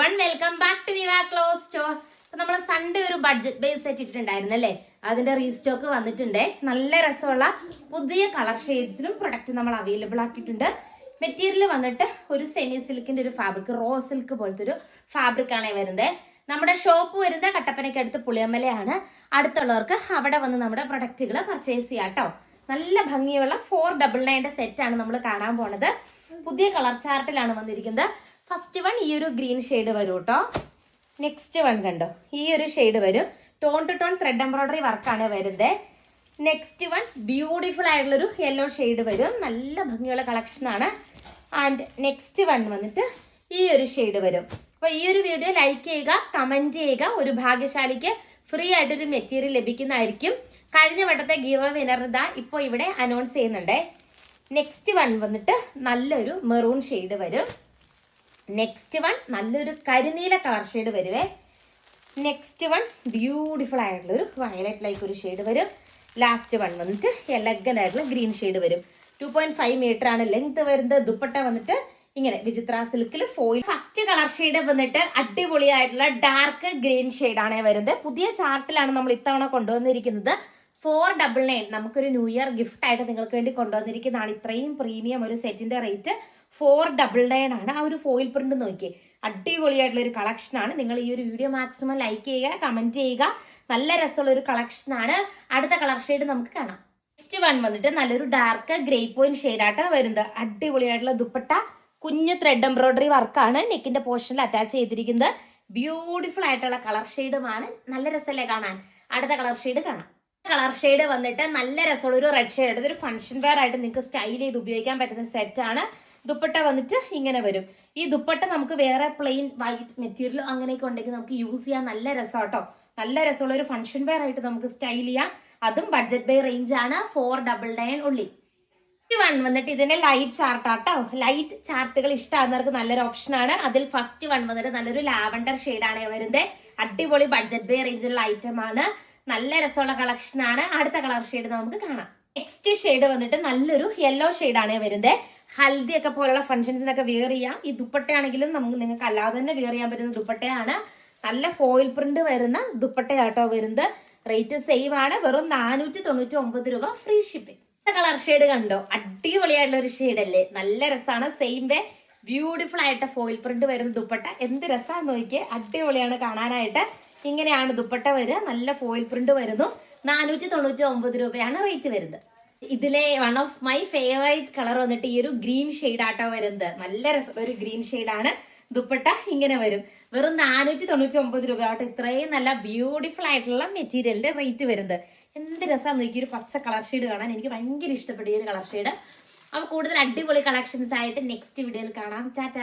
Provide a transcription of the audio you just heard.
One welcome back to Niva clothes store നമ്മൾ Sunday ഒരു budget base set ഇട്ടിട്ടുണ്ടായിരുന്നു അല്ലേ? അതിന്റെ റീസ്റ്റോക്ക് വന്നിട്ടുണ്ട്. നല്ല രസമുള്ള പുതിയ കളർ ഷെയ്ഡ്സിലും പ്രൊഡക്റ്റ് നമ്മൾ അവൈലബിൾ ആക്കിയിട്ടുണ്ട്. മെറ്റീരിയൽ വന്നിട്ട് ഒരു സെമി സിൽക്കിന്റെ ഒരു ഫാബ്രിക് റോ സിൽക്ക് പോലത്തെ ഒരു ഫാബ്രിക് ആണ് വരുന്നത് നമ്മുടെ ഷോപ്പ് വരുന്ന കട്ടപ്പനയ്ക്ക് അടുത്ത് പുളിയമ്മലയാണ് അടുത്തുള്ളവർക്ക് അവിടെ വന്ന് നമ്മുടെ പ്രൊഡക്റ്റുകൾ പർച്ചേസ് ചെയ്യാം കേട്ടോ നല്ല ഭംഗിയുള്ള ഫോർ ഡബിൾ സെറ്റ് ആണ് നമ്മൾ കാണാൻ പോണത്. പുതിയ കളർ ചാർട്ടിലാണ് വന്നിരിക്കുന്നത്. ഫസ്റ്റ് വൺ ഈ ഒരു ഗ്രീൻ ഷെയ്ഡ് വരും കേട്ടോ നെക്സ്റ്റ് വൺ കണ്ടോ? ഈ ഒരു ഷെയ്ഡ് വരും. Tone to tone thread embroidery വർക്കാണ് വരുന്നത് നെക്സ്റ്റ് വൺ ബ്യൂട്ടിഫുൾ ആയിട്ടുള്ളൊരു യെല്ലോ ഷെയ്ഡ് വരും. നല്ല ഭംഗിയുള്ള കളക്ഷൻ ആണ്. ആൻഡ് നെക്സ്റ്റ് വൺ വന്നിട്ട് ഈ ഒരു ഷെയ്ഡ് വരും. അപ്പൊ ഈ ഒരു വീഡിയോ ലൈക്ക് ചെയ്യുക കമന്റ് ചെയ്യുക. ഒരു ഭാഗ്യശാലിക്ക് ഫ്രീ ആയിട്ടൊരു മെറ്റീരിയൽ ലഭിക്കുന്നതായിരിക്കും. കഴിഞ്ഞ വട്ടത്തെ ഗീവ വിനർ ഇതാ ഇപ്പോൾ ഇവിടെ അനൗൺസ് ചെയ്യുന്നുണ്ട്. നെക്സ്റ്റ് വൺ വന്നിട്ട് നല്ലൊരു മെറൂൺ ഷെയ്ഡ് വരും. നെക്സ്റ്റ് വൺ നല്ലൊരു കരിനീല കളർ ഷെയ്ഡ് വരുവേ. നെക്സ്റ്റ് വൺ ബ്യൂട്ടിഫുൾ ആയിട്ടുള്ള ഒരു വയലറ്റ് ലൈക്ക് ഒരു ഷെയ്ഡ് വരും. ലാസ്റ്റ് വൺ വന്നിട്ട് എലഗൻ ആയിട്ടുള്ള ഗ്രീൻ ഷെയ്ഡ് വരും. ടു പോയിന്റ് ഫൈവ് മീറ്റർ ആണ് ലെങ്ത് വരുന്നത്. ദുപ്പട്ട വന്നിട്ട് ഇങ്ങനെ വിചിത്ര സിൽക്കിൽ ഫോയിൽ ഫസ്റ്റ് കളർ ഷെയ്ഡ് വന്നിട്ട് അടിപൊളിയായിട്ടുള്ള ഡാർക്ക് ഗ്രീൻ ഷെയ്ഡ് ആണ് വരുന്നത്. പുതിയ ചാർട്ടിലാണ് നമ്മൾ ഇത്തവണ കൊണ്ടുവന്നിരിക്കുന്നത്. ഫോർ ഡബിൾ നയൻ നമുക്കൊരു ന്യൂ ഇയർ ഗിഫ്റ്റ് ആയിട്ട് നിങ്ങൾക്ക് വേണ്ടി കൊണ്ടുവന്നിരിക്കുന്നതാണ്. ഇത്രയും പ്രീമിയം ഒരു സെറ്റിന്റെ റേറ്റ് ഫോർ ഡബിൾ നയൻ ആണ്. ആ ഒരു ഫോയിൽ പ്രിന്റ് നോക്കിയേ. അടിപൊളിയായിട്ടുള്ള ഒരു കളക്ഷൻ ആണ്. നിങ്ങൾ ഈ ഒരു വീഡിയോ മാക്സിമം ലൈക്ക് ചെയ്യുക കമന്റ് ചെയ്യുക. നല്ല രസമുള്ള ഒരു കളക്ഷൻ ആണ്. അടുത്ത കളർ ഷെയ്ഡ് നമുക്ക് കാണാം. നെക്സ്റ്റ് വൺ വന്നിട്ട് നല്ലൊരു ഡാർക്ക് ഗ്രേ പോയിന്റ് ഷെയ്ഡായിട്ട് വരുന്നത്. അടിപൊളിയായിട്ടുള്ള ദുപ്പട്ട കുഞ്ഞു ത്രെഡ് എംബ്രോയിഡറി വർക്കാണ് നെക്കിന്റെ പോർഷനിൽ അറ്റാച്ച് ചെയ്തിരിക്കുന്നത്. ബ്യൂട്ടിഫുൾ ആയിട്ടുള്ള കളർ ഷെയ്ഡുമാണ് നല്ല രസമല്ലേ കാണാൻ? അടുത്ത കളർ ഷെയ്ഡ് കാണാം. കളർ ഷെയ്ഡ് വന്നിട്ട് നല്ല രസമുള്ള ഒരു റെഡ് ഷെയ്ഡ് ഇതൊരു ഫംഗ്ഷൻ വെയർ ആയിട്ട് നിങ്ങൾക്ക് സ്റ്റൈൽ ചെയ്ത് ഉപയോഗിക്കാൻ പറ്റുന്ന സെറ്റ് ആണ്. ദുപ്പട്ട വന്നിട്ട് ഇങ്ങനെ വരും. ഈ ദുപ്പട്ട നമുക്ക് വേറെ പ്ലെയിൻ വൈറ്റ് മെറ്റീരിയൽ അങ്ങനെയൊക്കെ ഉണ്ടെങ്കിൽ നമുക്ക് യൂസ് ചെയ്യാൻ നല്ല രസം കേട്ടോ നല്ല രസമുള്ള ഒരു ഫംഗ്ഷൻ വെയർ ആയിട്ട് നമുക്ക് സ്റ്റൈൽ ചെയ്യാം. അതും ബഡ്ജറ്റ് ബൈ റേഞ്ച് ആണ്. ഫോർ ഡബിൾ നയൻ ഉള്ളി. വൺ വന്നിട്ട് ഇതിന്റെ ലൈറ്റ് ചാർട്ട് ആട്ടോ ലൈറ്റ് ചാർട്ടുകൾ ഇഷ്ടമാകുന്നവർക്ക് നല്ലൊരു ഓപ്ഷൻ ആണ്. അതിൽ ഫസ്റ്റ് വൺ വന്നിട്ട് നല്ലൊരു ലാവണ്ടർ ആണ് വരുന്നത്. അടിപൊളി ബഡ്ജറ്റ് ബൈ റേഞ്ചിലുള്ള ഐറ്റം ആണ്. നല്ല രസമുള്ള കളക്ഷൻ ആണ്. അടുത്ത കളർ ഷെയ്ഡ് നമുക്ക് കാണാം. നെക്സ്റ്റ് ഷെയ്ഡ് വന്നിട്ട് നല്ലൊരു യെല്ലോ ആണ് വരുന്നത്. ഹൽദി ഒക്കെ പോലുള്ള ഫംഗ്ഷൻസിനൊക്കെ വെയർ ചെയ്യാം. ഈ ദുപ്പട്ടയാണെങ്കിലും നമുക്ക് നിങ്ങൾക്ക് അല്ലാതെ തന്നെ വെയർ ചെയ്യാൻ പറ്റുന്ന ദുപ്പട്ടയാണ്. നല്ല ഫോയിൽ പ്രിന്റ് വരുന്ന ദുപ്പട്ടയാട്ടോ വരുന്നത്. റേറ്റ് സെയിം ആണ്. വെറും നാനൂറ്റി തൊണ്ണൂറ്റി ഒമ്പത് രൂപ ഫ്രീ ഷിപ്പിംഗ് കളർ ഷെയ്ഡ് കണ്ടോ? അടിപൊളിയായിട്ടുള്ള ഒരു ഷെയ്ഡ് അല്ലേ? നല്ല രസമാണ്. സെയിം വേ ബ്യൂട്ടിഫുൾ ആയിട്ട് ഫോയിൽ പ്രിന്റ് വരുന്ന ദുപ്പട്ട. എന്ത് രസമാണെന്ന് നോക്കിയേ. അടിപൊളിയാണ് കാണാനായിട്ട്. ഇങ്ങനെയാണ് ദുപ്പട്ട വരിക. നല്ല ഫോയിൽ പ്രിന്റ് വരുന്നു. നാനൂറ്റി തൊണ്ണൂറ്റി ഒമ്പത് രൂപയാണ് റേറ്റ് വരുന്നത്. ഇതിലെ one of my favourite colour വന്നിട്ട് ഈ ഒരു ഗ്രീൻ ഷെയ്ഡ് ആട്ടോ വരുന്നത്. നല്ല രസം. ഒരു ഗ്രീൻ ആണ്. ദുപ്പട്ട ഇങ്ങനെ വരും. വെറും നാനൂറ്റി തൊണ്ണൂറ്റി ഒമ്പത് രൂപ ആവട്ടെ ഇത്രയും നല്ല ബ്യൂട്ടിഫുൾ ആയിട്ടുള്ള മെറ്റീരിയലിന്റെ റേറ്റ് വരുന്നത്. എന്ത് രസമാണ് നോക്കി ഒരു പച്ച കളർ ഷെയ്ഡ് കാണാൻ എനിക്ക് ഭയങ്കര ഇഷ്ടപ്പെട്ടു ഈ ഒരു കളർ ഷെയ്ഡ് അപ്പൊ കൂടുതൽ അടിപൊളി കളക്ഷൻസ് ആയിട്ട് നെക്സ്റ്റ് വീഡിയോയിൽ കാണാം. ടാറ്റ.